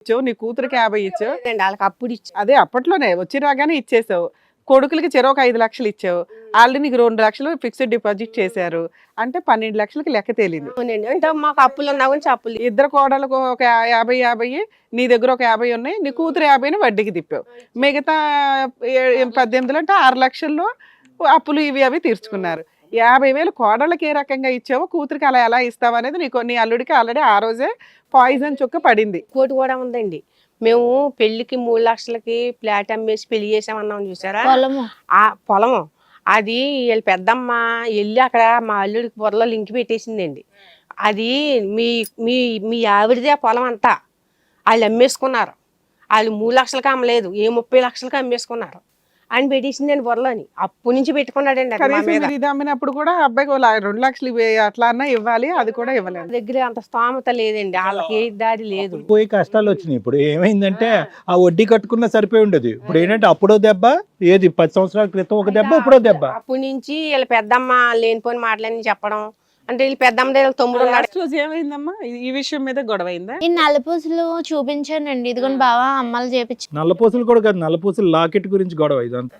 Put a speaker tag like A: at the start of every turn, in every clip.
A: ఇచ్చావు నీ కూతురికి యాభై ఇచ్చావు?
B: వాళ్ళకి అప్పుడు ఇచ్చి.
A: అదే అప్పట్లోనే వచ్చి రాగానే ఇచ్చేసావు. కొడుకులకి చెరొక ఐదు లక్షలు ఇచ్చావు. ఆల్రెడీ నీకు రెండు లక్షలు ఫిక్స్డ్ డిపాజిట్ చేశారు. అంటే పన్నెండు లక్షలకి లెక్క తేలింది.
B: అవునండి. అంటే మాకు అప్పులు ఉన్నా గురించి అప్పులు
A: ఇద్దరు కోడలకు ఒక యాభై యాభై నీ దగ్గర ఒక యాభై ఉన్నాయి నీ కూతురు యాభైని వడ్డీకి తిప్పావు. మిగతా పద్దెనిమిదిలో అంటే ఆరు లక్షల్లో అప్పులు ఇవి అవి తీర్చుకున్నారు. యాభై వేలు కోడళ్ళకి ఏ రకంగా ఇచ్చావో కూతురికి అలా ఎలా ఇస్తావు అనేది నీకు నీ అల్లుడికి ఆల్రెడీ ఆ రోజే పాయిజన్ చుక్క పడింది.
B: కోటి కూడా ఉందండి. మేము పెళ్ళికి మూడు లక్షలకి ఫ్లాట్ అమ్మేసి పెళ్ళి చేసామన్నాం చూసారా?
C: పొలము.
B: ఆ పొలము. అది వీళ్ళ పెద్దమ్మ వెళ్ళి అక్కడ మా అల్లుడికి పొరలో లింక్ పెట్టేసిందండి. అది మీ మీ మీ ఆవిడదే ఆ పొలం అంతా. వాళ్ళు అమ్మేసుకున్నారు. వాళ్ళు మూడు లక్షలకి అమ్మలేదు. ఏ ముప్పై లక్షలకి అమ్మేసుకున్నారు. అని పెట్టేసిందండి పొరలోని అప్పు నుంచి పెట్టుకున్నాడండి అది మా మీద.
A: ఇది అమ్మినప్పుడు కూడా అబ్బాయికి ఓ లా- రెండు లక్షలు అట్లా అన్నా ఇవ్వాలి అది కూడా ఇవ్వలేదు.
B: వాళ్ళ దగ్గర అంత స్తోమత లేదండి. వాళ్ళకి ఏ దారి లేదు.
D: పోయి కష్టాలు వచ్చినాయి. ఇప్పుడు ఏమైందంటే ఆ వడ్డీ కట్టుకున్న సరిపోయి ఉండదు. ఇప్పుడు ఏంటంటే అప్పుడో దెబ్బ ఏది పది సంవత్సరాల క్రితం ఒక దెబ్బ ఇప్పుడో దెబ్బ.
B: అప్పటి నుంచి వీళ్ళ పెద్దమ్మ లేనిపోని మాటలని చెప్పడం అంటే వీళ్ళ పెద్దమ్మ తమ్ముడు ఉన్నాడు.
A: రోజు ఏమైందమ్మా? ఈ- విషయం మీద గొడవ అయిందా
C: ఈ నల్లపూసలు చూపించానండి. ఇదిగోని బావా అమ్మలు చేపించి
D: నల్లపూసలు కూడా కాదు నల్లపూసలు లాకెట్ గురించి గొడవ ఇదంతా.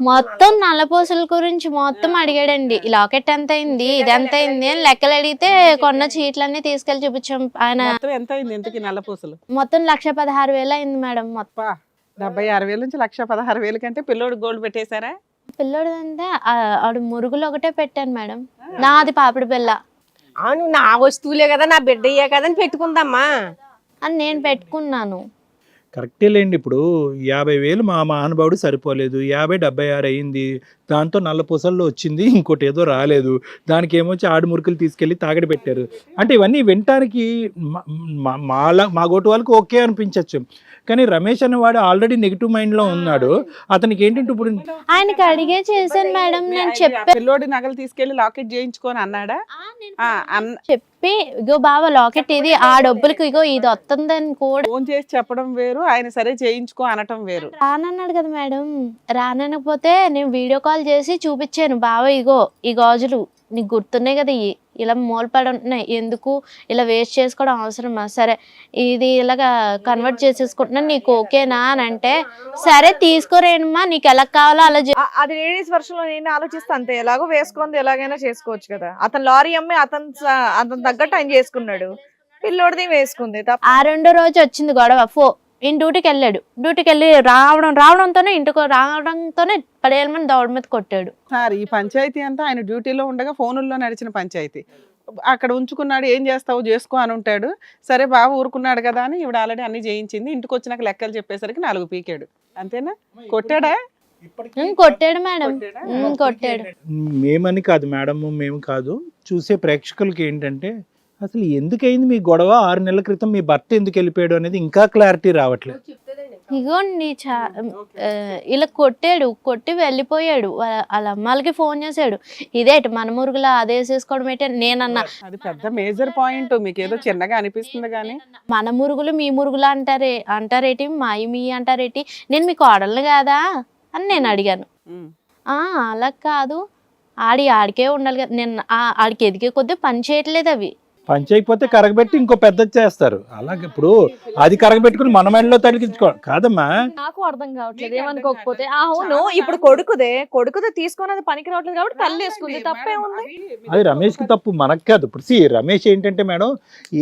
C: మొత్తం నల్లపూసల గురించి మొత్తం అడిగాడండి. ఈ లాకెట్ ఎంత అయింది ఇది ఎంత అయింది అని లెక్కలు అడిగితే కొన్న చీట్లన్నీ తీసుకెళ్ళి చూపించాం. ఆయన
A: మొత్తం ఎంత అయింది ఇంతకి నల్లపూసలు?
C: మొత్తం లక్ష పదహారు వేలు అయింది మేడం మొత్తం.
A: డెబ్బై ఆరు వేల నుంచి లక్ష పదహారు వేల కంటే పిల్లోడు గోల్డ్ పెట్టేశారా?
C: పిల్లోడు అంటే ఆడు మురుగులు ఒకటే పెట్టాను మేడం. నాది పాపిడి పిల్ల.
B: అవును నా వస్తువులే కదా నా బిడ్డయ్యే కదా అని పెట్టుకుందమ్మా.
C: అని నేను పెట్టుకున్నాను.
D: కరెక్టే లేండి ఇప్పుడు యాభై వేలు మా మహానుభావుడు సరిపోలేదు యాభై డెబ్బై ఆరు అయింది దాంతో నల్ల పూసల్లో వచ్చింది ఇంకోటి ఏదో రాలేదు. దానికి ఏమొచ్చి ఆడు మురుకులు తీసుకెళ్ళి తాగడి పెట్టారు. అంటే ఇవన్నీ వినటానికి మా- మా- మాలా మా గోటు వాళ్ళకి ఓకే అనిపించవచ్చు కానీ రమేష్ అనేవాడు ఆల్రెడీ నెగిటివ్ మైండ్లో ఉన్నాడు. అతనికి ఏంటంటే ఇప్పుడు
C: ఆయనకి అడిగే చేశాను మేడం నేను చెప్పా
A: పిల్లోడి నగలు తీసుకెళ్ళి లాకెట్ చేయించుకొని అన్నాడా?
C: చెప్పి ఇగో బావ లాకెట్ ఇది ఆ డబ్బులకి ఇగో ఇది వస్తుందని కూడా
A: ఫోన్ చేసి చెప్పడం వేరు ఆయన సరే చేయించుకో అనటం వేరు.
C: రానన్నాడు కదా మేడం. రానకపోతే నేను వీడియో కాల్ చేసి చూపించాను. బావ ఇగో ఈ గాజులు నీకు గుర్తున్నాయి కదా ఇవి ఇలా మూలపడి ఉంటున్నాయి. ఎందుకు? ఇలా వేస్ట్ చేసుకోవడం అవసరమా? సరే ఇది ఇలాగా కన్వర్ట్ చేసేసుకుంటున్నాను. నీకు ఓకేనా? అని అంటే సరే తీసుకోరేనమ్మా. నీకు ఎలా కావాలో అలా చే-"
E: ఆ- అది లేడీస్ వర్షన్లో నేను ఆలోచిస్తా అంతే. ఎలాగో వేసుకుంది ఎలాగైనా చేసుకోవచ్చు కదా. అతను లారీ అమ్మి అతను అతను తగ్గట్టు ఆయన చేసుకున్నాడు. పిల్లోడిది వేసుకుంది
C: ఆ రెండో రోజు వచ్చింది గొడవ. ఫో ఈయన డ్యూటీకి వెళ్ళాడు. డ్యూటీకి వెళ్ళి రావడం రావడంతోనే ఇంటికి రావడంతోనే పదేళ్ళ మంది దౌడ మీద కొట్టాడు.
A: సార్ ఈ పంచాయతీ అంతా ఆయన డ్యూటీలో ఉండగా ఫోనుల్లో నడిచిన పంచాయతీ. అక్కడ ఉంచుకున్నాడు ఏం చేస్తావు చేసుకో అని ఉంటాడు. సరే బాబు ఊరుకున్నాడు కదా అని ఇవిడ ఆల్రెడీ అన్ని చేయించింది. ఇంటికి వచ్చినాక లెక్కలు చెప్పేసరికి నాలుగు పీకాడు. అంతేనా? కొట్టాడా?
C: కొట్టాడు మేడం. కొట్టాడు.
D: మేమని కాదు మేడం మేము కాదు. చూసే ప్రేక్షకులకి ఏంటంటే అసలు ఎందుకైంది మీ గొడవ? ఆరు నెలల క్రితం మీ భర్త ఎందుకు వెళ్ళిపోయాడు అనేది ఇంకా క్లారిటీ రావట్లేదు.
C: ఇగోండి చా ఆ, ఇలా కొట్టాడు కొట్టి వెళ్ళిపోయాడు. వాళ్ళ అమ్మాలకి ఫోన్ చేశాడు. ఇదేటి మన మురుగులా అదే వేసేసుకోవడం ఏంటి? అని నేనన్నా.
A: అది పెద్ద మేజర్ పాయింట్ మీకు ఏదో చిన్నగా అనిపిస్తుంది కానీ
C: మన మురుగులు మీ మురుగులు అంటారే అంటారేటి? మాయి మీ అంటారేటి? నేను మీకు ఆడలు కాదా? అని నేను అడిగాను. అలా కాదు. ఆడి ఆడికే ఉండాలి కదా. నేను ఆ- ఆడికి ఎదిగే కొద్దీ పని చేయట్లేదు అవి.
D: పని చేయకపోతే కరగబెట్టి ఇంకో పెద్దది చేస్తారు. అలాగే ఇప్పుడు అది కరగబెట్టుకుని మన మైండ్లో తడిగించుకో కాదమ్మా.
E: నాకు అర్థం కావట్లేదు ఏమనుకోకపోతే. అవును ఇప్పుడు కొడుకుదే. కొడుకుదే తీసుకొని అది పనికి రావట్లేదు కాబట్టి తల్లి వేసుకుంది తప్పే ఉంది.
D: అది రమేష్కి తప్పు మనకు కాదు. ఇప్పుడు సి రమేష్ ఏంటంటే మేడం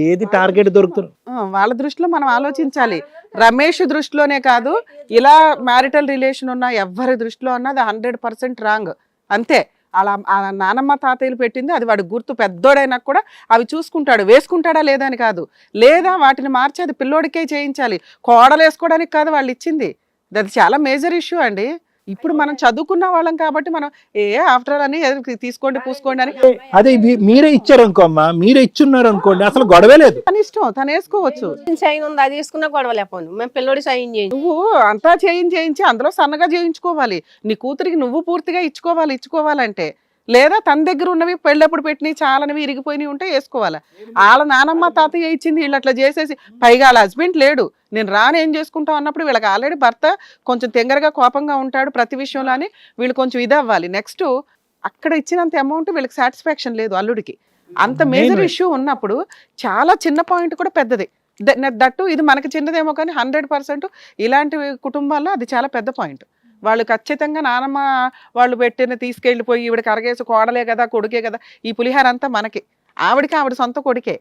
D: ఏది టార్గెట్ దొరుకుతుంది
A: వాళ్ళ దృష్టిలో మనం ఆలోచించాలి. రమేష్ దృష్టిలోనే కాదు ఇలా మ్యారిటల్ రిలేషన్ ఉన్న ఎవరి దృష్టిలో ఉన్నది హండ్రెడ్ పర్సెంట్ రాంగ్. అంతే. అలా ఆ నానమ్మ తాతయ్యలు పెట్టింది అది వాడు గుర్తు పెద్దోడైనా కూడా అవి చూసుకుంటాడు. వేసుకుంటాడా లేదా అని కాదు. లేదా వాటిని మార్చి అది పిల్లోడికే చేయించాలి. కోడలు వేసుకోవడానికి కాదు వాళ్ళు ఇచ్చింది. అది చాలా మేజర్ ఇష్యూ అండి. ఇప్పుడు మనం చదువుకున్న వాళ్ళం కాబట్టి మనం ఏ ఆఫ్టర్ ఆల్ అని తీసుకోండి పూసుకోండి అని.
D: అదే మీరే ఇచ్చారు అనుకో అమ్మా మీరే ఇచ్చున్నారు అనుకోండి అసలు గొడవే లేదు
A: తన ఇష్టం తను వేసుకోవచ్చు.
B: సైన్ ఉంది అది తీసుకున్నా గొడవ లేకపోను మేము పిల్లోడి సైన్ చేయండి
A: నువ్వు అంతా చేయించి చేయించి అందులో సన్నగా చేయించుకోవాలి. నీ కూతురికి నువ్వు పూర్తిగా ఇచ్చుకోవాలి ఇచ్చుకోవాలంటే. లేదా తన దగ్గర ఉన్నవి పెళ్ళప్పుడు పెట్టినవి చాలానవి ఇరిగిపోయినవి ఉంటే వేసుకోవాలి. వాళ్ళ నానమ్మ తాతయ్య ఇచ్చింది వీళ్ళు అట్లా చేసేసి పైగా వాళ్ళ హస్బెండ్ లేడు. నేను రాను ఏం చేసుకుంటాం అన్నప్పుడు వీళ్ళకి ఆల్రెడీ భర్త కొంచెం తెంగరగా కోపంగా ఉంటాడు ప్రతి విషయంలో అని వీళ్ళు కొంచెం ఇది అవ్వాలి. నెక్స్ట్ అక్కడ ఇచ్చినంత అమౌంట్ వీళ్ళకి సాటిస్ఫాక్షన్ లేదు అల్లుడికి. అంత మేజర్ ఇష్యూ ఉన్నప్పుడు చాలా చిన్న పాయింట్ కూడా పెద్దది. దట్టు ఇది మనకి చిన్నదేమో కానీ హండ్రెడ్ పర్సెంట్ ఇలాంటి కుటుంబాల్లో అది చాలా పెద్ద పాయింట్ వాళ్ళు ఖచ్చితంగా నానమ్మ వాళ్ళు పెట్టిన తీసుకెళ్ళిపోయి ఈవిడ కరగేసి కోడలే కదా కొడుకే కదా ఈ పులిహార అంతా మనకి. ఆవిడకి ఆవిడ సొంత కొడుకే.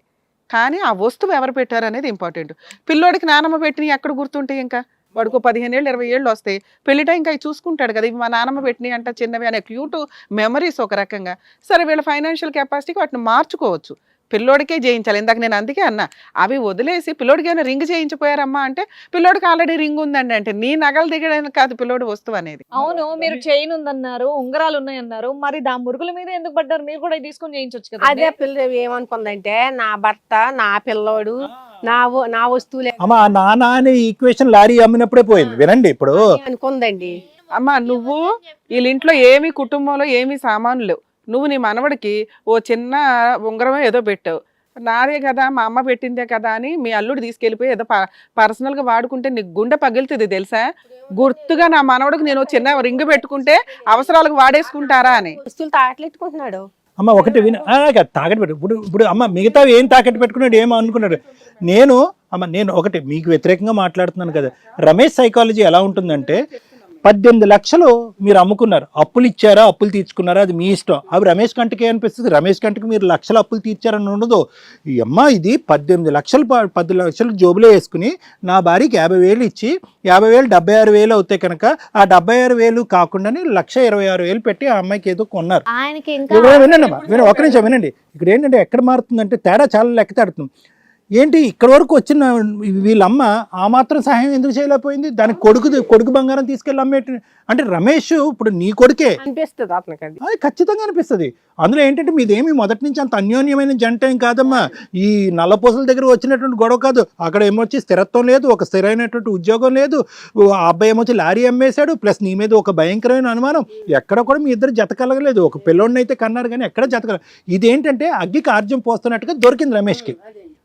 A: కానీ ఆ వస్తువు ఎవరు పెట్టారు అనేది ఇంపార్టెంట్. పిల్లోడికి నానమ్మ పెట్టినవి ఎక్కడ గుర్తుంటాయి ఇంకా? వాడుకు పదిహేను ఏళ్ళు ఇరవై ఏళ్ళు వస్తాయి. పెళ్ళి ఇంకా అవి చూసుకుంటాడు కదా ఇవి మా నానమ్మ పెట్టినవి అంట చిన్నవి అనే క్యూట్ మెమరీస్ ఒక రకంగా. సరే వీళ్ళ ఫైనాన్షియల్ కెపాసిటీకి వాటిని మార్చుకోవచ్చు. పిల్లోడికే చేయించాలి ఇందాక నేను అందుకే అన్నా. అవి వదిలేసి పిల్లోడికి ఏమైనా రింగ్ చేయించిపోయారమ్మా అంటే పిల్లోడికి ఆల్రెడీ రింగ్ ఉందండి అంటే నీ నగలు దిగడానికి కాదు పిల్లోడి వస్తువు అనేది.
E: అవును మీరు చైన్ ఉందన్నారు ఉంగరాలు ఉన్నాయన్నారు మరి దా మురుగుల మీద ఎందుకు పడ్డారు? మీరు కూడా తీసుకొని చేయించవచ్చు కదా
B: అదే పిల్ల ఏమనుకుందంటే నా భర్త నా పిల్లోడు నా నా వస్తువులే.
D: అమ్మ ఆ నాన్న అనే ఈక్వేషన్ లారీ అమ్మినప్పుడే పోయింది. వినండి ఇప్పుడు.
B: అనుకుందండి.
A: అమ్మా నువ్వు వీళ్ళ ఇంట్లో ఏమి కుటుంబంలో ఏమి సామాన్లు లేవు. నువ్వు నీ మనవడికి ఓ చిన్న ఉంగరమే ఏదో పెట్టావు. నాదే కదా మా అమ్మ పెట్టిందే కదా అని మీ అల్లుడు తీసుకెళ్ళిపోయి ఏదో ప- personal గా వాడుకుంటే నీకు గుండె పగిలుతుంది తెలుసా? గుర్తుగా నా మనవడికి నేను చిన్న రింగ్ పెట్టుకుంటే అవసరాలకు వాడేసుకుంటారా అని.
B: వస్తువులు తాకలెట్టుకుంటున్నాడు
D: అమ్మ ఒకటి విన. తాకట్టు పెట్టు. ఇప్పుడు ఇప్పుడు అమ్మ మిగతా ఏం తాకట్టు పెట్టుకున్నాడు ఏమో అనుకున్నాడు? నేను అమ్మ నేను ఒకటి మీకు వ్యతిరేకంగా మాట్లాడుతున్నాను కదా. రమేష్ సైకాలజీ ఎలా ఉంటుందంటే పద్దెనిమిది లక్షలు మీరు అమ్ముకున్నారు. అప్పులు ఇచ్చారా? అప్పులు తీర్చుకున్నారా? అది మీ ఇష్టం. అవి రమేష్ కంటకి అనిపిస్తుంది. రమేష్ కంటకి మీరు లక్షల అప్పులు తీర్చారని ఉండదు. ఈ అమ్మ ఇది పద్దెనిమిది లక్షలు పది లక్షలు జోబులో వేసుకుని నా భార్యకి యాభై వేలు ఇచ్చి యాభై వేలు డెబ్బై ఆరు వేలు అవుతాయి కనుక ఆ డెబ్బై ఆరు వేలు కాకుండానే లక్ష ఇరవై ఆరు వేలు పెట్టి ఆ అమ్మాయికి ఏదో కొన్నారు. వినండి అమ్మా. వినండి ఒక నిమిషం వినండి. ఇక్కడ ఏంటంటే ఎక్కడ మారుతుందంటే తేడా చాలా లెక్క తడుతుంది. ఏంటి? ఇక్కడ వరకు వచ్చిన వీళ్ళమ్మ ఆ మాత్రం సహాయం ఎందుకు చేయలేకపోయింది? దానికి కొడుకు కొడుకు బంగారం తీసుకెళ్ళి అమ్మేటి అంటే రమేష్ ఇప్పుడు నీ కొడుకే.
B: అనిపిస్తుంది అది.
D: ఖచ్చితంగా అనిపిస్తుంది. అందులో ఏంటంటే మీదేమి మొదటి నుంచి అంత అన్యోన్యమైన జంట ఏం కాదమ్మా. ఈ నల్లపూసల దగ్గర వచ్చినటువంటి గొడవ కాదు. అక్కడ ఏమొచ్చి స్థిరత్వం లేదు ఒక స్థిరమైనటువంటి ఉద్యోగం లేదు. ఆ అబ్బాయి ఏమొచ్చి లారీ అమ్మేశాడు ప్లస్ నీ మీద ఒక భయంకరమైన అనుమానం. ఎక్కడ కూడా మీ ఇద్దరు జత కలగలేదు ఒక పిల్లోడిని అయితే కన్నారు కానీ ఎక్కడ జత కలగ ఇదేంటంటే అగ్గికి ఆర్జ్యం పోస్తున్నట్టుగా దొరికింది రమేష్కి.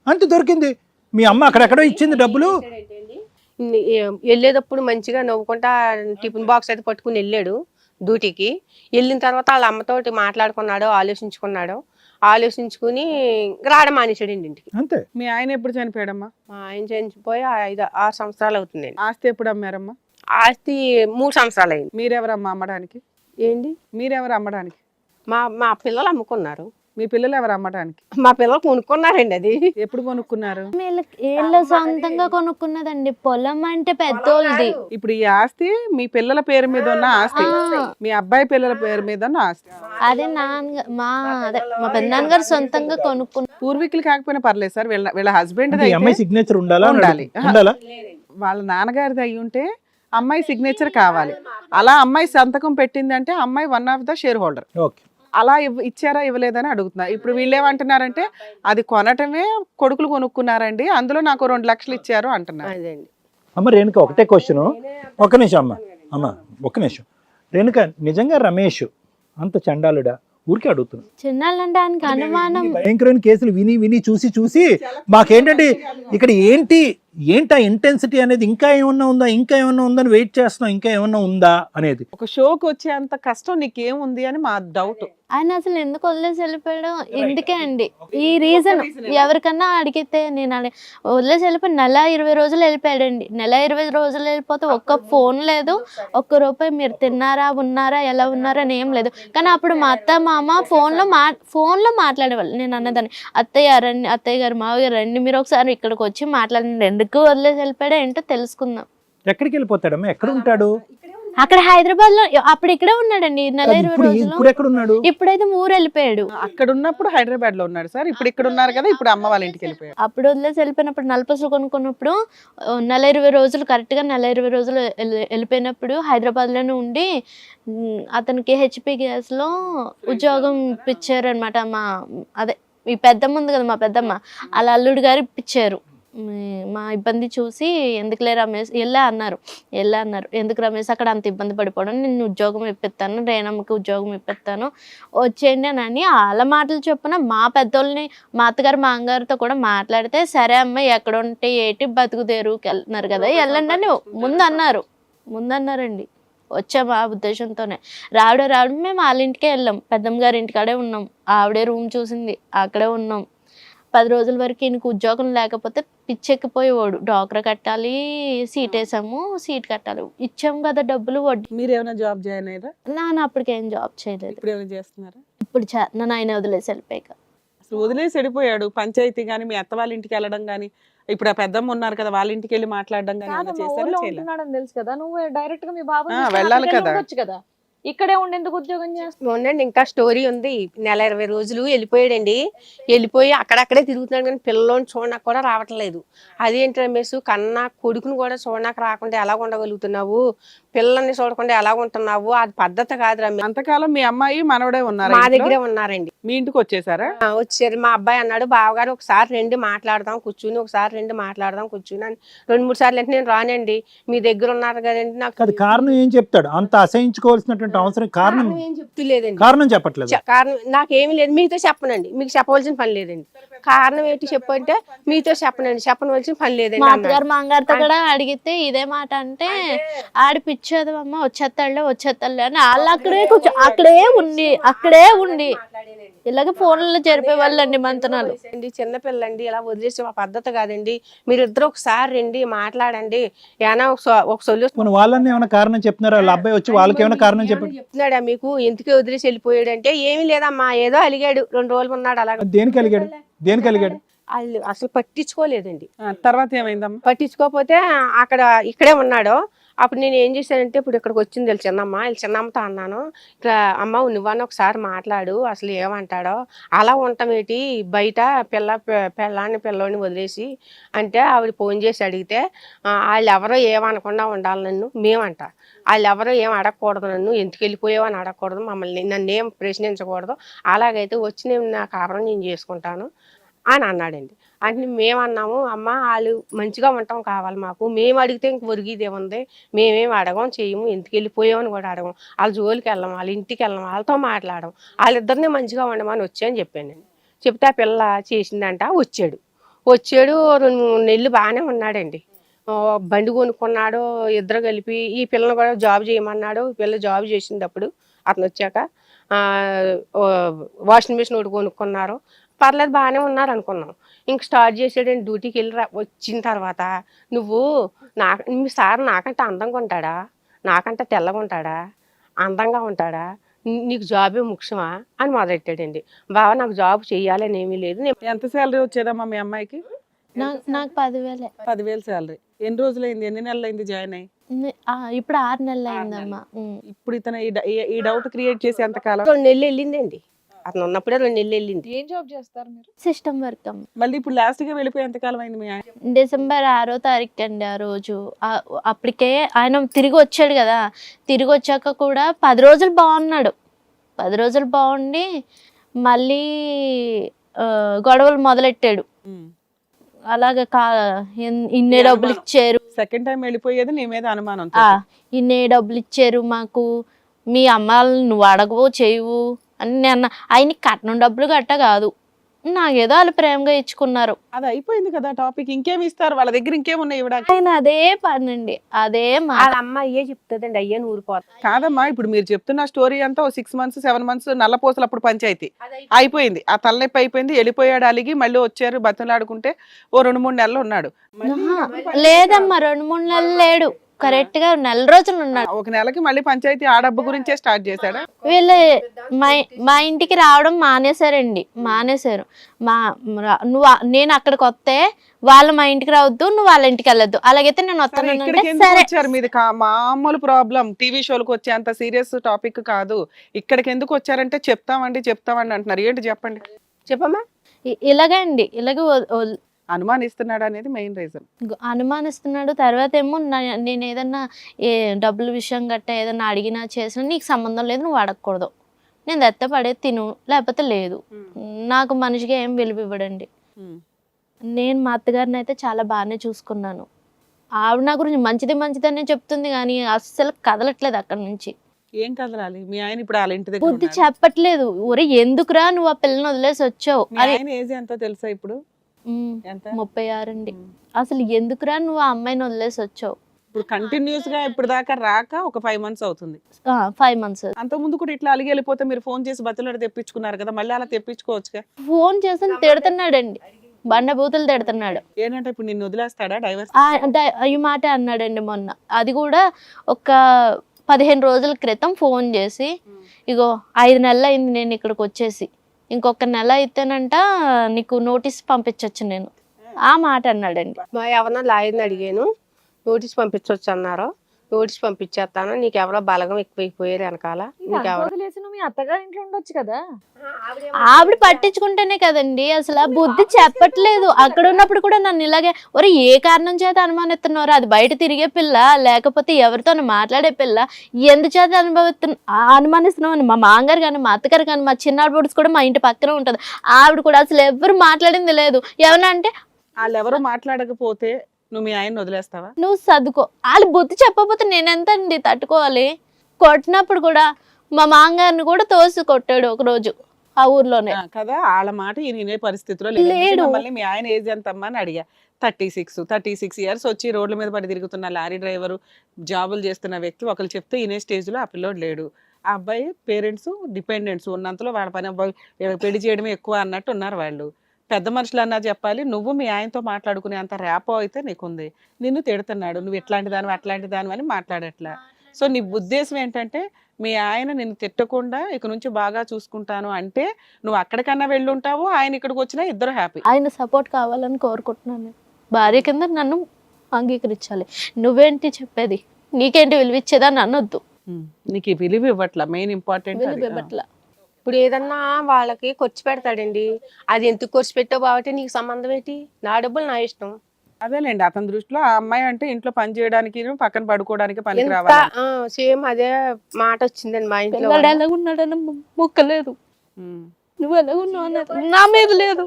D: అంతే దొరికింది. మీ అమ్మ అక్కడెక్కడో ఇచ్చింది డబ్బులు?
B: వెళ్ళేటప్పుడు మంచిగా నవ్వుకుంటా టిఫిన్ బాక్స్ అయితే పట్టుకుని వెళ్ళాడు డ్యూటీకి. వెళ్ళిన తర్వాత వాళ్ళ అమ్మతోటి మాట్లాడుకున్నాడు ఆలోచించుకున్నాడు ఆలోచించుకుని రావడం మానేశాడండి ఇంటికి.
D: అంతే.
A: మీ ఆయన ఎప్పుడు చనిపోయాడమ్మా?
B: మా ఆయన చనిపోయి ఐదు ఆరు సంవత్సరాలు అవుతుందండి
A: ఆస్తి ఎప్పుడు అమ్మారమ్మా?
B: ఆస్తి మూడు సంవత్సరాలు అయింది.
A: మీరెవరమ్మా అమ్మడానికి?
B: ఏంటి?
A: మీరెవరు అమ్మడానికి?
B: మా మా పిల్లలు అమ్ముకున్నారు.
A: మీ పిల్లలు ఎవరు అమ్మడానికి
B: మా పిల్లలు కొనుక్కున్నారండి అది.
A: ఎప్పుడు కొనుక్కున్నారు?
C: వీళ్ళు సొంతంగా కొనుక్కున్నదండి. పొలం అంటే పెద్దోళ్ళది.
A: ఇప్పుడు ఈ ఆస్తి మీ పిల్లల పేరు మీద ఉన్న ఆస్తి. మీ అబ్బాయి పిల్లల పేరు మీద ఉన్న ఆస్తి.
C: అదే నాన్న మా అదే మా పెద్దనాన్నగారు సొంతంగా కొనుక్కున్న
A: పూర్వీకులు కాకపోయినా పర్లేదు సార్. వీళ్ళ వీళ్ళ హస్బెండ్
D: అంటే ఈ అమ్మాయి సిగ్నేచర్ ఉండాలా
A: వాళ్ళ నాన్నగారిది అయి ఉంటే అమ్మాయి సిగ్నేచర్ కావాలి. అలా అమ్మాయి సంతకం పెట్టిందంటే అమ్మాయి one of the shareholder
D: okay.
A: అలా ఇవ్- ఇచ్చారా ఇవ్వలేదని అడుగుతున్నా. ఇప్పుడు వీళ్ళు ఏమంటున్నారంటే అది కొనటమే కొడుకులు కొనుక్కున్నారండి అందులో నాకు రెండు లక్షలు ఇచ్చారు అంటున్నారు.
D: అమ్మ రేణుక ఒకటే క్వశ్చన్ ఒక్క నిమిషం అమ్మ. అమ్మ ఒక్క నిమిషం. రేణుక నిజంగా రమేష్ అంత చండాలుడా? ఊరికే అడుగుతున్నా.
C: అనుమానం.
D: భయంకరమైన కేసులు విని విని చూసి చూసి మాకేంటంటే ఇక్కడ ఏంటి ఏంటి ఆ ఇంటెన్సిటీ అనేది ఇంకా ఏమన్నా ఉందా ఇంకా ఏమన్నా ఉందని వెయిట్ చేస్తున్నాం ఇంకా ఏమన్నా ఉందా అనేది.
A: ఒక షోకి వచ్చేంత కష్టం నీకేముంది అని మా డౌట్
C: ఆయన అసలు ఎందుకు వదిలేసి వెళ్ళిపోయాడు? ఇందుకే అండి? ఈ రీజన్ ఎవరికన్నా అడిగితే నేను అడి- వదిలేసి వెళ్ళిపోయి నెల ఇరవై రోజులు వెళ్ళిపోయాడండి. నెల ఇరవై రోజులు వెళ్ళిపోతే ఒక్క ఫోన్ లేదు. ఒక్క రూపాయి మీరు తిన్నారా ఉన్నారా ఎలా ఉన్నారా అని ఏం లేదు. కానీ అప్పుడు మా అత్త మామ ఫోన్లో మా ఫోన్లో మాట్లాడేవాళ్ళు. నేను అన్నదాన్ని అత్తయ్య రండి అత్తయ్య గారు మావయ్య గారు రండి. మీరు ఒకసారి ఇక్కడికి వచ్చి మాట్లాడండి. ఎందుకు వదిలేసి వెళ్ళిపోయాడో ఏంటో తెలుసుకుందాం.
D: ఎక్కడికి వెళ్ళిపోతాడమ్మా? ఎక్కడ ఉంటాడు?
C: అక్కడ హైదరాబాద్లో అప్పుడు ఇక్కడే ఉన్నాడండి నెల ఇరవై
D: ఇప్పుడు
C: రోజులు.
D: ఇప్పుడు ఎక్కడ ఉన్నాడు
C: ఇప్పుడైతే ఊరు వెళ్ళిపోయాడు.
A: అక్కడ ఉన్నప్పుడు హైదరాబాద్లో ఉన్నాడు సార్. ఇప్పుడు ఇక్కడ ఉన్నారు కదా ఇప్పుడు అమ్మ వాళ్ళ ఇంటికి వెళ్ళిపోయారు
C: అప్పుడు వదిలేసి వెళ్ళిపోయినప్పుడు నలపసులు కొనుక్కున్నప్పుడు ఆ, నెల ఇరవై రోజులు కరెక్ట్గా నెల ఇరవై రోజులు వెళ్ళి- వెళ్ళిపోయినప్పుడు హైదరాబాద్లోనే ఉండి ఉమ్, అతనికి హెచ్పి గ్యాస్లో ఉద్యోగం ఇప్పించారనమాట మా అదే ఈ పెద్దమ్మ ఉంది కదా మా పెద్దమ్మ అలా అల్లుడు గారు ఇప్పించారు మా ఇబ్బంది చూసి ఎందుకులే రమేష్ వెళ్ళా అన్నారు. వెళ్ళా అన్నారు. ఎందుకు రమేష్? అక్కడ అంత ఇబ్బంది పడిపోవడం నేను ఉద్యోగం ఇప్పిస్తాను రేణమ్మకి ఉద్యోగం ఇప్పిస్తాను. వచ్చేయండి అని అని వాళ్ళ మాటలు చొప్పున మా పెద్దోళ్ళని మా అత్తగారు మా అమ్మగారితో కూడా మాట్లాడితే సరే అమ్మ ఎక్కడ ఉంటే ఏటి బతుకు తెరువుకి వెళ్తున్నారు కదా వెళ్ళండి అని ముందు అన్నారు. ముందు అన్నారండి. వచ్చాం ఆ ఉద్దేశంతోనే. రావడం రావడం మేము వాళ్ళ ఇంటికే వెళ్ళాం. పెద్దమ్మ గారి ఇంటికాడే ఉన్నాం. ఆవిడే రూమ్ చూసింది. అక్కడే ఉన్నాం. పది రోజుల వరకు ఈయనకు ఉద్యోగం లేకపోతే పిచ్చెక్కిపోయేవాడు డాక్టర్ కట్టాలి సీట్ వేసాము సీట్ కట్టాలి. ఇచ్చాము కదా డబ్బులు వడ్డీ.
A: మీరు ఏమైనా జాబ్ జాయిన్ అయ్యారా
C: నాన్న అప్పటికేం జాబ్ చేయలేదు.
A: ఇప్పుడు ఏమైనా చేస్తున్నారా?
C: ఇప్పుడు చేస్తున్నాను ఆయన వదిలేసి వెళ్ళిపోయాక.
A: అసలు వదిలేసి వెళ్ళిపోయాడు. పంచాయతీ కానీ మీ అత్త వాళ్ళ ఇంటికి వెళ్ళడం కానీ ఇప్పుడు ఆ పెద్దమ్మ ఉన్నారు కదా వాళ్ళ ఇంటికి వెళ్ళి మాట్లాడడం కానీ చేశారా
E: తెలుసు కదా. నువ్వు డైరెక్ట్గా మీ బాబు
A: వెళ్ళాలి కదా.
E: ఇక్కడే ఉండేందుకు ఉద్యోగం చేస్తా?
B: ఉండండి ఇంకా స్టోరీ ఉంది. నెల ఇరవై రోజులు వెళ్ళిపోయాడండి. వెళ్ళిపోయి అక్కడక్కడే తిరుగుతున్నాడు కానీ పిల్లల్ని చూడడానికి కూడా రావట్లేదు. అదేంటి రమేష్ కన్నా కొడుకుని కూడా చూడడానికి రాకుండా ఎలా ఉండగలుగుతున్నావు? పిల్లల్ని చూడకుండా ఎలా ఉంటున్నావు? అది పద్ధతి కాదు రమేష్.
A: అంతకాలం మీ అమ్మాయి మనవడే ఉన్నారు
B: మా దగ్గరే ఉన్నారండి.
A: మీ ఇంటికి వచ్చేసారా?
B: ఆ, వచ్చారు. మా అబ్బాయి అన్నాడు బావగారు ఒకసారి రండి మాట్లాడదాం కూర్చుని ఒకసారి రండి మాట్లాడదాం కూర్చుని అని. రెండు మూడు సార్లు అంటే నేను రానండి. మీ దగ్గర ఉన్నారు కదండి నాకు
D: అది కారణం ఏం చెప్తాడు? అంత అసహించుకోవాల్సినటువంటి అవసరం కారణం
B: ఏం చెప్తులేదండి.
D: కారణం చెప్పట్లేదు?
B: కారణం నాకేమీ లేదు. మీతో చెప్పనండి. మీకు చెప్పవలసిన పని లేదండి. కారణం ఏంటి చెప్పంటే మీతో చెప్పనండి. చెప్పవలసిన పని లేదండి
C: మా
B: అన్నాడు.
C: అత్తగారు మా అమ్మగారితో కూడా అడిగితే ఇదే మాట అంటే ఆడి పిచ్చేది అమ్మ వచ్చేస్తాడులే వచ్చేస్తాడులే అని. వాళ్ళు అక్కడే కూర్చో అక్కడే ఉండి అక్కడే ఉండి. ఇలాగే ఫోన్లలో జరిపే వాళ్ళండి మంతనాలు.
B: అండి చిన్నపిల్లండి ఇలా వదిలేసి మా పద్ధతి కాదండి. మీరిద్దరు ఒకసారి రండి మాట్లాడండి. ఏమైనా ఒక సొల్యూషన్
D: మన వాళ్ళని ఏమైనా కారణం చెప్తున్నారా? వాళ్ళ అబ్బాయి వచ్చి వాళ్ళకి ఏమైనా కారణం చెప్పండి
B: చెప్తున్నాడా మీకు? ఎందుకు వదిలేసి వెళ్ళిపోయాడంటే ఏమీ లేదమ్మా ఏదో అలిగాడు రెండు రోజులు ఉన్నాడు అలాగ.
D: దేనికి అలిగాడు? దేనికి అలిగాడు?
B: వాళ్ళు అసలు పట్టించుకోలేదండి.
A: ఆ, తర్వాత ఏమైందమ్మా?
B: పట్టించుకోకపోతే అక్కడ ఇక్కడే ఉన్నాడు. అప్పుడు నేను ఏం చేశానంటే ఇప్పుడు ఇక్కడికి వచ్చింది వీళ్ళ చిన్నమ్మ. వీళ్ళ చిన్నమ్మతో అన్నాను ఇట్లా అమ్మ నువ్వన్న ఒకసారి మాట్లాడు అసలు ఏమంటాడో. అలా ఉంటామేటి బయట పిల్ల పి- పిల్లాన్ని పిల్లోని వదిలేసి అంటే ఆవిడ ఫోన్ చేసి అడిగితే వాళ్ళు ఎవరో ఏమనకుండా ఉండాలి నన్ను మేమంట. వాళ్ళు ఎవరో ఏం అడగకూడదు నన్ను ఎందుకు వెళ్ళిపోయావు అని అడగకూడదు మమ్మల్ని నన్ను ఏం ప్రశ్నించకూడదు. అలాగైతే వచ్చి నేను నా కాపురం నేను చేసుకుంటాను అని అన్నాడండి. అంటే మేమన్నాము అమ్మ వాళ్ళు మంచిగా ఉండటం కావాలి మాకు. మేము అడిగితే ఇంక ఒరిగిది ఏముంది? మేమేం అడగం చేయము ఎందుకు వెళ్ళిపోయామని కూడా అడగం. వాళ్ళ జోలికి వెళ్ళం వాళ్ళ ఇంటికి వెళ్ళం వాళ్ళతో మాట్లాడడం వాళ్ళిద్దరిని మంచిగా ఉండమని వచ్చాయని చెప్పానండి చెప్తే ఆ పిల్ల చేసిందంట వచ్చాడు. వచ్చాడు రెండు మూడు నెలలు బాగానే ఉన్నాడండి. బండి కొనుక్కున్నాడు ఇద్దరు కలిపి ఈ పిల్లని కూడా జాబ్ చేయమన్నాడు. ఈ పిల్ల జాబ్ చేసింది అప్పుడు అతను వచ్చాక వాషింగ్ మిషన్ ఒకటి కొనుక్కున్నారు. పర్లేదు బాగానే ఉన్నారు అనుకున్నాం. ఇంక స్టార్ట్ చేసాడండి డ్యూటీకి వెళ్ళి రా- వచ్చిన తర్వాత నువ్వు నా మీ సార్ నాకంటే అందంగా ఉంటాడా? నాకంటే తెల్లగా ఉంటాడా? అందంగా ఉంటాడా? నీకు జాబే ముఖ్యమా? అని మొదలెట్టాడండి. బావ నాకు జాబ్ చెయ్యాలని ఏమీ లేదు.
A: ఎంత శాలరీ వచ్చేదమ్మా మీ అమ్మాయికి?
C: నాకు నాకు పదివేలే.
A: పదివేలు శాలరీ. ఎన్ని రోజులైంది? ఎన్ని నెలలు అయింది జాయిన్ అయ్యి?
C: ఇప్పుడు ఆరు నెలలు. అయిందమ్మా.
A: ఇప్పుడు ఇతను ఈ డ- ఈ- ఈ డౌట్ క్రియేట్ చేసి ఎంతకాలం
B: రెండు నెలలు వెళ్ళిందండి. అతను ఉన్నప్పుడే రెండు నెలలు వెళ్ళింది
E: ఏం జాబ్ చేస్తారు మీరు?
C: System work. అమ్మ
A: మళ్ళీ ఇప్పుడు లాస్ట్గా వెళ్ళిపోయి ఎంతకాలం అయింది మీ ఆయన?
C: డిసెంబర్ ఆరో తారీఖు అండి ఆ రోజు. ఆ- అప్పటికే ఆయన తిరిగి వచ్చాడు కదా. తిరిగి వచ్చాక కూడా పది రోజులు బాగున్నాడు. పది రోజులు బాగుండి మళ్ళీ ఆ, గొడవలు మొదలెట్టాడు. అలాగే కా ఇన్- ఇన్నే డబ్బులు ఇచ్చారు.
A: సెకండ్ టైం వెళ్ళిపోయేది నీ మీద అనుమానం
C: ఆ, ఇన్నే డబ్బులు ఇచ్చారు మాకు. మీ అమ్మాయిలు నువ్వు అడగవు చేయవు అని నేను ఆయనకి కట్నం డబ్బులు గట్ట కాదు. నాకేదో వాళ్ళు ప్రేమగా ఇచ్చుకున్నారు.
A: అది అయిపోయింది కదా టాపిక్. ఇంకేమి ఇస్తారు? వాళ్ళ దగ్గర ఇంకేమున్నాయి ఇవ్వడానికి
C: ఆయన అదే పనండి. అదే
B: వాళ్ళ అమ్మ అయ్యే చెప్తుందండి. అయ్యే ఊరిపోతుంది
A: కాదమ్మా ఇప్పుడు మీరు చెప్తున్న స్టోరీ అంతా సిక్స్ మంత్స్ సెవెన్ మంత్స్ నల్లపోసలు అప్పుడు పంచాయతీ. అయిపోయింది. ఆ తలనొప్పి అయిపోయింది. వెళ్ళిపోయాడు అలిగి మళ్ళీ వచ్చారు బతులాడుకుంటే ఓ రెండు మూడు నెలలు ఉన్నాడు.
C: లేదమ్మా రెండు మూడు నెలలు లేడు. కరెక్ట్గా నెల రోజులు ఉన్నాడు.
A: ఒక నెలకి మళ్ళీ పంచాయతీ ఆ డబ్బు గురించే స్టార్ట్ చేశాడా?
C: వీళ్ళు మా మా ఇంటికి రావడం మానేశారండి మానేశారు. మా నువ్వు నేను అక్కడికి వస్తే వాళ్ళు మా ఇంటికి రావద్దు నువ్వు వాళ్ళ ఇంటికి వెళ్ళొద్దు. అలాగైతే నేను
A: సరే,
C: వస్తానంటే
A: ఇక్కడికి ఎందుకు
C: సరే.
A: వచ్చారు? మీది మామూలు ప్రాబ్లం. టీవీ షోలకు వచ్చే అంత సీరియస్ టాపిక్ కాదు. ఇక్కడికి ఎందుకు వచ్చారంటే చెప్తామండి చెప్తామండి అంటున్నారు. ఏంటి చెప్పండి?
B: చెప్పమ్మా.
C: ఇలాగ వ- వ-
A: అనుమానిస్తున్నాడు అనేది మెయిన్ రీజన్
C: అనుమానిస్తున్నాడు. తర్వాత ఏమో నేను ఏదన్నా ఏ డబ్బుల విషయం గట్ట ఏదన్నా అడిగినా చేసినా నీకు సంబంధం లేదు నువ్వు అడగకూడదు. నేను దత్త పడే తిను లేకపోతే లేదు. నాకు మనిషిగా ఏం విలువ ఇవ్వడండి. నేను మా అత్తగారిని అయితే చాలా బాగానే చూసుకున్నాను. ఆవిడ నా గురించి మంచిది మంచిదనే చెప్తుంది కానీ అస్సలు కదలట్లేదు అక్కడ నుంచి.
A: ఏం కదలాలి? మీ ఆయన ఇప్పుడు వాళ్ళ ఇంటి దగ్గర
C: బుద్ధి? చెప్పట్లేదు. ఒరే ఎందుకురా నువ్వు ఆ పిల్లని వదిలేసి వచ్చావు? అని
A: ఏజ్ ఎంతో తెలుసా ఇప్పుడు?
C: ముప్పై ఆరండి. అసలు ఎందుకురా నువ్వు ఆ అమ్మాయిని వదిలేసి వచ్చావు
A: ఇప్పుడు కంటిన్యూస్గా ఇప్పుడు దాకా రాక ఒక ఫైవ్ మంత్స్ అవుతుంది.
C: Five months.
A: అంత ముందు కూడా ఇట్లా అలిగి వెళ్ళిపోతే మీరు ఫోన్ చేసి బతులాడి తెప్పించుకున్నారు కదా మళ్ళీ అలా తెప్పించుకోవచ్చుగా?
C: ఫోన్ చేసి తిడుతున్నాడండి. బండ బూతులు తిడుతున్నాడు.
A: ఏంటంటే ఇప్పుడు నిన్ను వదిలేస్తాడా డైవర్స్?
C: ఈ మాట అన్నాడండి మొన్న. అది కూడా ఒక పదిహేను రోజుల క్రితం ఫోన్ చేసి ఇగో ఐదు నెలలు అయింది నేను ఇక్కడికి వచ్చేసి. ఇంకొక నెల అయితేనంట నీకు నోటీస్ పంపించవచ్చు నేను. ఆ మాట అన్నాడండి.
B: మా ఎవరన్నా లాయర్ని అడిగాను నోటీస్ పంపించవచ్చు అన్నారు. నోటీస్ పంపించేస్తాను. నీకు ఎవరో బలగం ఎక్కువైపోయారు వెనకాల. నీకు ఎవరో
E: వదిలేసి నువ్వు మీ అత్తగారి ఇంట్లో ఉండొచ్చు కదా?
C: ఆవిడ పట్టించుకుంటేనే కదండి. అసలు బుద్ధి చెప్పట్లేదు. అక్కడ ఉన్నప్పుడు కూడా నన్ను ఇలాగే ఒరే ఏ కారణం చేత అనుమానిస్తున్నారు అది బయట తిరిగే పిల్ల లేకపోతే ఎవరితో మాట్లాడే పిల్ల. ఎందుచేత అనుభవిస్తు అనుమానిస్తున్నావు అని మా మామగారు కానీ మా అత్తగారు కానీ మా చిన్నాడు బుడ్స్ కూడా మా ఇంటి పక్కన ఉంటుంది. ఆవిడ కూడా అసలు ఎవరు మాట్లాడింది లేదు. ఏమన్నా అంటే
A: వాళ్ళు ఎవరు మాట్లాడకపోతే నువ్వు మీ ఆయన్ని వదిలేస్తావా?
C: నువ్వు చదువుకో వాళ్ళు బుద్ధి చెప్పకపోతే నేనెంత అండి తట్టుకోవాలి? కొట్టినప్పుడు కూడా మా మామగారిని కూడా తోసి కొట్టాడు ఒక రోజు ఆ ఊర్లోనే.
A: కదా వాళ్ళ మాట ఈయన పరిస్థితిలో లేదు.
C: లేడు.
A: మమ్మల్ని మీ ఆయన ఏజ్ ఎంత అమ్మా అని అడిగా. Thirty six thirty six years వచ్చి రోడ్ల మీద పడి తిరుగుతున్న లారీ డ్రైవరు జాబులు చేస్తున్న వ్యక్తి ఒకరు చెప్తే ఇనే స్టేజ్లో ఆ పిల్లోడు లేడు. ఆ అబ్బాయి పేరెంట్స్ డిపెండెంట్స్ ఉన్నంతలో వాళ్ళ పని అబ్బాయి పెళ్ళి చేయడమే ఎక్కువ అన్నట్టు ఉన్నారు వాళ్ళు. పెద్ద మనుషులు అన్నా చెప్పాలి నువ్వు మీ ఆయనతో మాట్లాడుకునే అంత ర్యాపో అయితే నీకుంది. నిన్ను తిడుతున్నాడు. నువ్వు ఇట్లాంటి దానివి అట్లాంటి దానివి అని మాట్లాడట్లా. సో నీ ఉద్దేశం ఏంటంటే మీ ఆయన నిన్ను తిట్టకుండా ఇక నుంచి బాగా చూసుకుంటాను అంటే నువ్వు అక్కడికన్నా వెళ్ళుంటావు ఆయన ఇక్కడికి వచ్చినా ఇద్దరు హ్యాపీ.
C: ఆయన సపోర్ట్ కావాలని కోరుకుంటున్నాను నేను. భార్య కింద నన్ను అంగీకరించాలి. నువ్వేంటి చెప్పేది? నీకేంటి విలువిచ్చేదా? అని అనొద్దు
A: నీకు ఈ విలువ ఇవ్వట్ల మెయిన్ ఇంపార్టెంట్
C: విలువ ఇవ్వట్లా
B: ఇప్పుడు ఏదన్నా వాళ్ళకి ఖర్చు పెడతాడండి. అది ఎందుకు ఖర్చు పెట్టావు కాబట్టి నీకు సంబంధం ఏంటి? నా డబ్బులు నా ఇష్టం.
A: అదేలేండి అతని దృష్టిలో ఆ అమ్మాయి అంటే ఇంట్లో పని చేయడానికి పక్కన పడుకోవడానికి పనికి రావాలి?
B: సేమ్ అదే మాట వచ్చిందండి మా ఇంట్లో
C: పిల్లడు ఎలాగున్నాడని ముక్కలేదు నువ్వు ఎలాగున్నావు అన్నది నా మీద లేదు.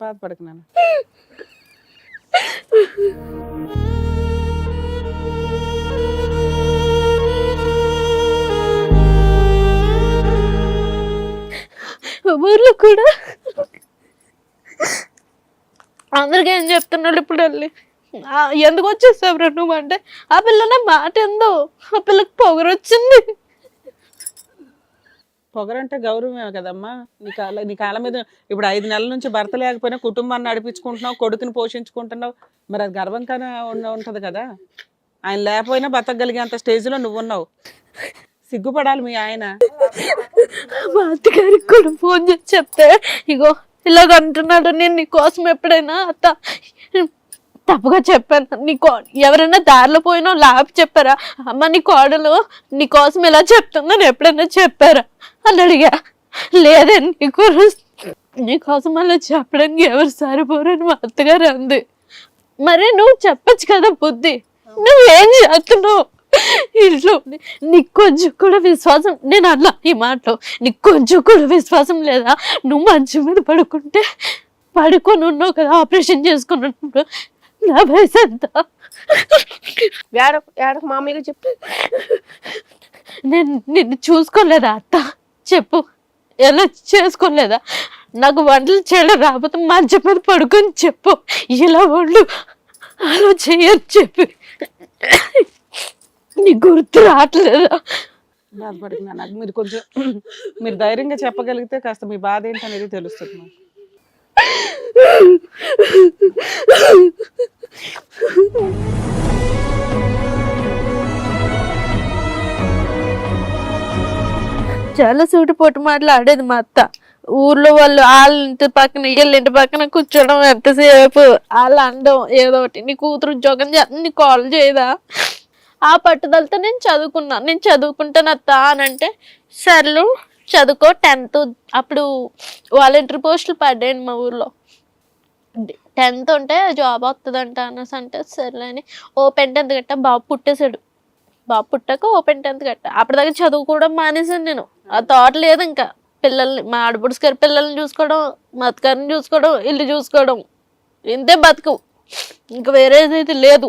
A: బాధపడుకున్నాను
C: ఊర్లో కూడా? అందరికీ ఏం చెప్తున్నాడు ఇప్పుడు వెళ్ళి ఎందుకు వచ్చేసావు నువ్వు అంటే ఆ పిల్లనే మాట ఎందో ఆ పిల్లకి పొగరొచ్చింది
A: పొగరంటే గౌరవమే కదమ్మా. నీ కాళ్ళ నీ కాళ్ళ మీద ఇప్పుడు ఐదు నెలల నుంచి భర్త లేకపోయినా కుటుంబాన్ని నడిపించుకుంటున్నావు కొడుకుని పోషించుకుంటున్నావు. మరి అది గర్వంగానే ఉంటుంది కదా. ఆయన లేకపోయినా బతకగలిగేంత స్టేజ్లో నువ్వు ఉన్నావు సిగ్గుపడాలి మీ ఆయన.
C: మా అత్తగారికి కూడా ఫోన్ చేసి చెప్తే ఇగో ఇలాగ అంటున్నాడు నేను నీకోసం ఎప్పుడైనా అత్త తప్పుగా చెప్పాను. నీ కో ఎవరైనా దారిలో పోయినా లాభ చెప్పారా? అమ్మ నీ కోడలు నీకోసం ఇలా చెప్తుందని ఎప్పుడైనా చెప్పారా? అని అడిగా. లేదే నీకు నీకోసం అలా చెప్పడానికి ఎవరు సరిపోరని మా అత్తగారు అంది. మరి నువ్వు చెప్పొచ్చు కదా బుద్ధి. నువ్వేం చేస్తున్నావు? ఇంట్లో నీకు కొంచెం కూడా విశ్వాసం నేను అన్నా ఈ మాటలో నీకు కొంచెం కూడా విశ్వాసం లేదా? నువ్వు మంచం మీద పడుకుంటే పడుకొని ఉన్నావు కదా ఆపరేషన్ చేసుకుని నా వయసు ఎంత?
B: ఏడ ఏడకు మామూలుగా చెప్పు
C: నేను నిన్ను చూసుకోలేదా అత్త? చెప్పు. ఎలా చేసుకోలేదా? నాకు వంటలు చేయడం రాకపోతే మంచం మీద పడుకొని చెప్పు. ఇలా వండు అలా చేయని చెప్పి. నీ గుర్తు రావట్లేదా.
A: బాధపడుతున్నాను నాకు. మీరు కొంచెం మీరు ధైర్యంగా చెప్పగలిగితే కాస్త మీ బాధ ఏంటనేది తెలుస్తుంది నాకు.
C: చాలా సూటిపోటు మాటలు ఆడేది మా అత్త. ఊర్లో వాళ్ళు వాళ్ళ ఇంటి పక్కన వీళ్ళ ఇంటి పక్కన కూర్చోడం ఎంతసేపు? వాళ్ళు అనడం ఏదో ఒకటి. నీ కూతురు ఉద్యోగం చేస్తుంది నీ కాల్ చేయదా? ఆ పట్టుదలతో నేను చదువుకున్నా. నేను చదువుకుంటాను అత్త అని అంటే సర్లు చదువుకో టెన్త్. అప్పుడు వాలంటీర్ పోస్టులు పడ్డాయండి మా ఊర్లో. టెన్త్ ఉంటే జాబ్ వస్తుందంట అనేసి అంటే సర్లే అని. ఓపెన్ టెన్త్ గట్ట బాబు పుట్టేశాడు. బాబు పుట్టాక ఓపెన్ టెన్త్ గట్ట. అప్పటిదాకా చదువుకోవడం మానేశాను నేను. ఆ థాట్ లేదు ఇంకా. పిల్లల్ని మా ఆడబుడుసు గారి పిల్లల్ని చూసుకోవడం మా అత్తగారిని చూసుకోవడం ఇల్లు చూసుకోవడం. ఇంతే బతుకు. ఇంకా వేరేదైతే లేదు.